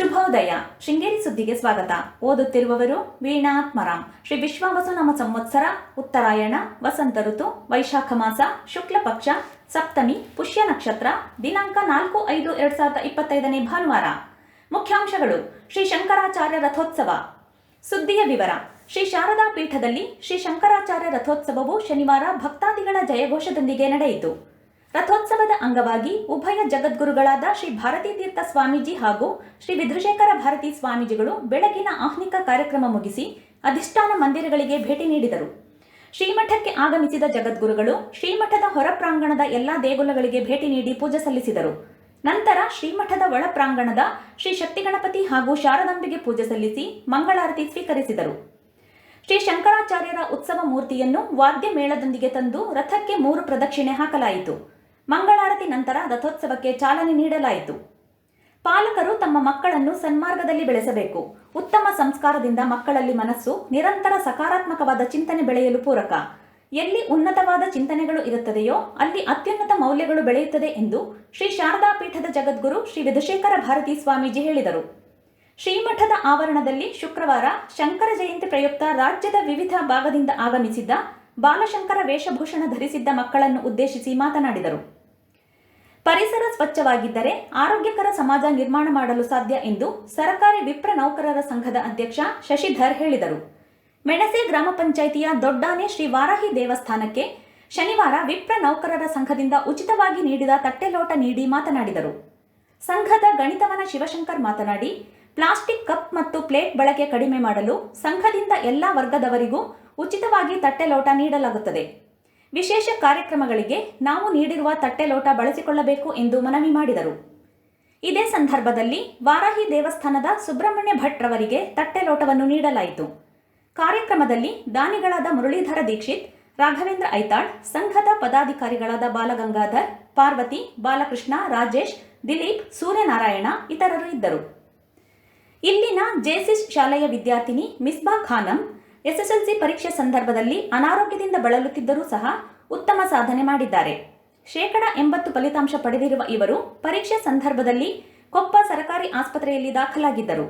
ಶುಭೋದಯ. ಶೃಂಗೇರಿ ಸುದ್ದಿಗೆ ಸ್ವಾಗತ. ಓದುತ್ತಿರುವವರು ವೀಣಾತ್ಮರಾಮ್ ಶ್ರೀ ವಿಶ್ವಾವಸು ವಸುನಾಮ ಸಂವತ್ಸರ, ಉತ್ತರಾಯಣ, ವಸಂತ ಋತು, ವೈಶಾಖ ಮಾಸ, ಶುಕ್ಲ ಪಕ್ಷ, ಸಪ್ತಮಿ, ಪುಷ್ಯ ನಕ್ಷತ್ರ, ದಿನಾಂಕ ನಾಲ್ಕು ಐದು ಎರಡ್ ಸಾವಿರದ ಇಪ್ಪತ್ತೈದನೇ ಭಾನುವಾರ. ಮುಖ್ಯಾಂಶಗಳು. ಶ್ರೀ ಶಂಕರಾಚಾರ್ಯ ರಥೋತ್ಸವ. ಸುದ್ದಿಯ ವಿವರ. ಶ್ರೀ ಶಾರದಾ ಪೀಠದಲ್ಲಿ ಶ್ರೀ ಶಂಕರಾಚಾರ್ಯ ರಥೋತ್ಸವವು ಶನಿವಾರ ಭಕ್ತಾದಿಗಳ ಜಯಘೋಷದೊಂದಿಗೆ ನಡೆಯಿತು. ರಥೋತ್ಸವದ ಅಂಗವಾಗಿ ಉಭಯ ಜಗದ್ಗುರುಗಳಾದ ಶ್ರೀ ಭಾರತೀ ತೀರ್ಥ ಸ್ವಾಮೀಜಿ ಹಾಗೂ ಶ್ರೀ ವಿಧುಶೇಖರ ಭಾರತಿ ಸ್ವಾಮೀಜಿಗಳು ಬೆಳಗಿನ ಆಹ್ನಿಕ ಕಾರ್ಯಕ್ರಮ ಮುಗಿಸಿ ಅಧಿಷ್ಠಾನ ಮಂದಿರಗಳಿಗೆ ಭೇಟಿ ನೀಡಿದರು. ಶ್ರೀಮಠಕ್ಕೆ ಆಗಮಿಸಿದ ಜಗದ್ಗುರುಗಳು ಶ್ರೀಮಠದ ಹೊರ ಪ್ರಾಂಗಣದ ಎಲ್ಲಾ ದೇಗುಲಗಳಿಗೆ ಭೇಟಿ ನೀಡಿ ಪೂಜೆ ಸಲ್ಲಿಸಿದರು. ನಂತರ ಶ್ರೀಮಠದ ಒಳ ಪ್ರಾಂಗಣದ ಶ್ರೀ ಶಕ್ತಿ ಗಣಪತಿ ಹಾಗೂ ಶಾರದಾಂಬೆಗೆ ಪೂಜೆ ಸಲ್ಲಿಸಿ ಮಂಗಳಾರತಿ ಸ್ವೀಕರಿಸಿದರು. ಶ್ರೀ ಶಂಕರಾಚಾರ್ಯರ ಉತ್ಸವ ಮೂರ್ತಿಯನ್ನು ವಾದ್ಯ ಮೇಳದೊಂದಿಗೆ ತಂದು ರಥಕ್ಕೆ ಮೂರು ಪ್ರದಕ್ಷಿಣೆ ಹಾಕಲಾಯಿತು. ಮಂಗಳಾರತಿ ನಂತರ ರಥೋತ್ಸವಕ್ಕೆ ಚಾಲನೆ ನೀಡಲಾಯಿತು. ಪಾಲಕರು ತಮ್ಮ ಮಕ್ಕಳನ್ನು ಸನ್ಮಾರ್ಗದಲ್ಲಿ ಬೆಳೆಸಬೇಕು. ಉತ್ತಮ ಸಂಸ್ಕಾರದಿಂದ ಮಕ್ಕಳಲ್ಲಿ ಮನಸ್ಸು ನಿರಂತರ ಸಕಾರಾತ್ಮಕವಾದ ಚಿಂತನೆ ಬೆಳೆಯಲು ಪೂರಕ. ಎಲ್ಲಿ ಉನ್ನತವಾದ ಚಿಂತನೆಗಳು ಇರುತ್ತದೆಯೋ ಅಲ್ಲಿ ಅತ್ಯುನ್ನತ ಮೌಲ್ಯಗಳು ಬೆಳೆಯುತ್ತದೆ ಎಂದು ಶ್ರೀ ಶಾರದಾ ಪೀಠದ ಜಗದ್ಗುರು ಶ್ರೀ ವಿಧುಶೇಖರ ಭಾರತೀ ಸ್ವಾಮೀಜಿ ಹೇಳಿದರು. ಶ್ರೀಮಠದ ಆವರಣದಲ್ಲಿ ಶುಕ್ರವಾರ ಶಂಕರ ಜಯಂತಿ ಪ್ರಯುಕ್ತ ರಾಜ್ಯದ ವಿವಿಧ ಭಾಗದಿಂದ ಆಗಮಿಸಿದ್ದ ಬಾಲಶಂಕರ ವೇಷಭೂಷಣ ಧರಿಸಿದ್ದ ಮಕ್ಕಳನ್ನು ಉದ್ದೇಶಿಸಿ ಮಾತನಾಡಿದರು. ಪರಿಸರ ಸ್ವಚ್ಛವಾಗಿದ್ದರೆ ಆರೋಗ್ಯಕರ ಸಮಾಜ ನಿರ್ಮಾಣ ಮಾಡಲು ಸಾಧ್ಯ ಎಂದು ಸರಕಾರಿ ವಿಪ್ರ ನೌಕರರ ಸಂಘದ ಅಧ್ಯಕ್ಷ ಶಶಿಧರ್ ಹೇಳಿದರು. ಮೆಣಸೆ ಗ್ರಾಮ ಪಂಚಾಯಿತಿಯ ದೊಡ್ಡಾನೆ ಶ್ರೀ ವಾರಾಹಿ ದೇವಸ್ಥಾನಕ್ಕೆ ಶನಿವಾರ ವಿಪ್ರ ನೌಕರರ ಸಂಘದಿಂದ ಉಚಿತವಾಗಿ ನೀಡಿದ ತಟ್ಟೆಲೋಟ ನೀಡಿ ಮಾತನಾಡಿದರು. ಸಂಘದ ಗಣಿತವನ ಶಿವಶಂಕರ್ ಮಾತನಾಡಿ, ಪ್ಲಾಸ್ಟಿಕ್ ಕಪ್ ಮತ್ತು ಪ್ಲೇಟ್ ಬಳಕೆ ಕಡಿಮೆ ಮಾಡಲು ಸಂಘದಿಂದ ಎಲ್ಲ ವರ್ಗದವರಿಗೂ ಉಚಿತವಾಗಿ ತಟ್ಟೆಲೋಟ ನೀಡಲಾಗುತ್ತದೆ. ವಿಶೇಷ ಕಾರ್ಯಕ್ರಮಗಳಿಗೆ ನಾವು ನೀಡಿರುವ ತಟ್ಟೆಲೋಟ ಬಳಸಿಕೊಳ್ಳಬೇಕು ಎಂದು ಮನವಿ ಮಾಡಿದರು. ಇದೇ ಸಂದರ್ಭದಲ್ಲಿ ವಾರಾಹಿ ದೇವಸ್ಥಾನದ ಸುಬ್ರಹ್ಮಣ್ಯ ಭಟ್ ರವರಿಗೆ ತಟ್ಟೆಲೋಟವನ್ನು ನೀಡಲಾಯಿತು. ಕಾರ್ಯಕ್ರಮದಲ್ಲಿ ದಾನಿಗಳಾದ ಮುರಳೀಧರ ದೀಕ್ಷಿತ್, ರಾಘವೇಂದ್ರ ಐತಾಳ್, ಸಂಘದ ಪದಾಧಿಕಾರಿಗಳಾದ ಬಾಲಗಂಗಾಧರ್, ಪಾರ್ವತಿ, ಬಾಲಕೃಷ್ಣ, ರಾಜೇಶ್, ದಿಲೀಪ್, ಸೂರ್ಯನಾರಾಯಣ ಇತರರು ಇದ್ದರು. ಇಲ್ಲಿನ ಜೆಸಿಸ್ ಶಾಲೆಯ ವಿದ್ಯಾರ್ಥಿನಿ ಮಿಸ್ಬಾ ಖಾನಂ ಎಸ್ಎಸ್ಎಲ್ಸಿ ಪರೀಕ್ಷೆ ಸಂದರ್ಭದಲ್ಲಿ ಅನಾರೋಗ್ಯದಿಂದ ಬಳಲುತ್ತಿದ್ದರೂ ಸಹ ಉತ್ತಮ ಸಾಧನೆ ಮಾಡಿದ್ದಾರೆ. ಶೇಕಡ ಎಂಬತ್ತು ಫಲಿತಾಂಶ ಪಡೆದಿರುವ ಇವರು ಪರೀಕ್ಷೆ ಸಂದರ್ಭದಲ್ಲಿ ಕೊಪ್ಪ ಸರಕಾರಿ ಆಸ್ಪತ್ರೆಯಲ್ಲಿ ದಾಖಲಾಗಿದ್ದರು.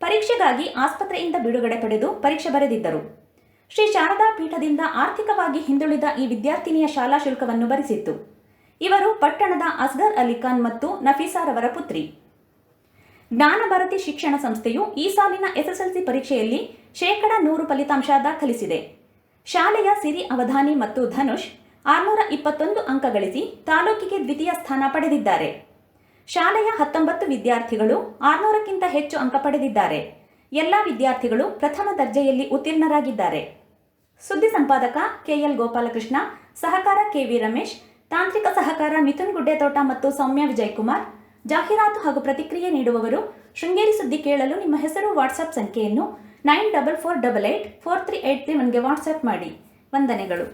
ಪರೀಕ್ಷೆಗಾಗಿ ಆಸ್ಪತ್ರೆಯಿಂದ ಬಿಡುಗಡೆ ಪಡೆದು ಪರೀಕ್ಷೆ ಬರೆದಿದ್ದರು. ಶ್ರೀ ಶಾರದಾ ಪೀಠದಿಂದ ಆರ್ಥಿಕವಾಗಿ ಹಿಂದುಳಿದ ಈ ವಿದ್ಯಾರ್ಥಿನಿಯ ಶಾಲಾ ಶುಲ್ಕವನ್ನು ಭರಿಸಿತ್ತು. ಇವರು ಪಟ್ಟಣದ ಅಸ್ಗರ್ ಅಲಿಖಾನ್ ಮತ್ತು ನಫೀಸಾರವರ ಪುತ್ರಿ. ಜ್ಞಾನಭಾರತಿ ಶಿಕ್ಷಣ ಸಂಸ್ಥೆಯು ಈ ಸಾಲಿನ ಎಸ್ಎಸ್ಎಲ್ಸಿ ಪರೀಕ್ಷೆಯಲ್ಲಿ ಶೇಕಡ ನೂರು ಫಲಿತಾಂಶ ದಾಖಲಿಸಿದೆ. ಶಾಲೆಯ ಸಿರಿ ಅವಧಾನಿ ಮತ್ತು ಧನುಷ್ ಆರುನೂರ ಇಪ್ಪತ್ತೊಂದು ಅಂಕ ಗಳಿಸಿ ತಾಲೂಕಿಗೆ ದ್ವಿತೀಯ ಸ್ಥಾನ ಪಡೆದಿದ್ದಾರೆ. ಶಾಲೆಯ ಹತ್ತೊಂಬತ್ತು ವಿದ್ಯಾರ್ಥಿಗಳು ಆರುನೂರಕ್ಕಿಂತ ಹೆಚ್ಚು ಅಂಕ ಪಡೆದಿದ್ದಾರೆ. ಎಲ್ಲ ವಿದ್ಯಾರ್ಥಿಗಳು ಪ್ರಥಮ ದರ್ಜೆಯಲ್ಲಿ ಉತ್ತೀರ್ಣರಾಗಿದ್ದಾರೆ. ಸುದ್ದಿ ಸಂಪಾದಕ ಕೆಎಲ್ ಗೋಪಾಲಕೃಷ್ಣ, ಸಹಕಾರ ಕೆವಿ ರಮೇಶ್, ತಾಂತ್ರಿಕ ಸಹಕಾರ ಮಿಥುನ್ ಗುಡ್ಡೆತೋಟ ಮತ್ತು ಸೌಮ್ಯ ವಿಜಯಕುಮಾರ್, ಜಾಹೀರಾತು ಹಾಗೂ ಪ್ರತಿಕ್ರಿಯೆ ನೀಡುವವರು ಶೃಂಗೇರಿ ಸುದ್ದಿ ಕೇಳಲು ನಿಮ್ಮ ಹೆಸರು ವಾಟ್ಸಪ್ ಸಂಖ್ಯೆಯನ್ನು nine double four double eight four three eight three ನನಗೆ ವಾಟ್ಸಪ್ ಮಾಡಿ. ವಂದನೆಗಳು.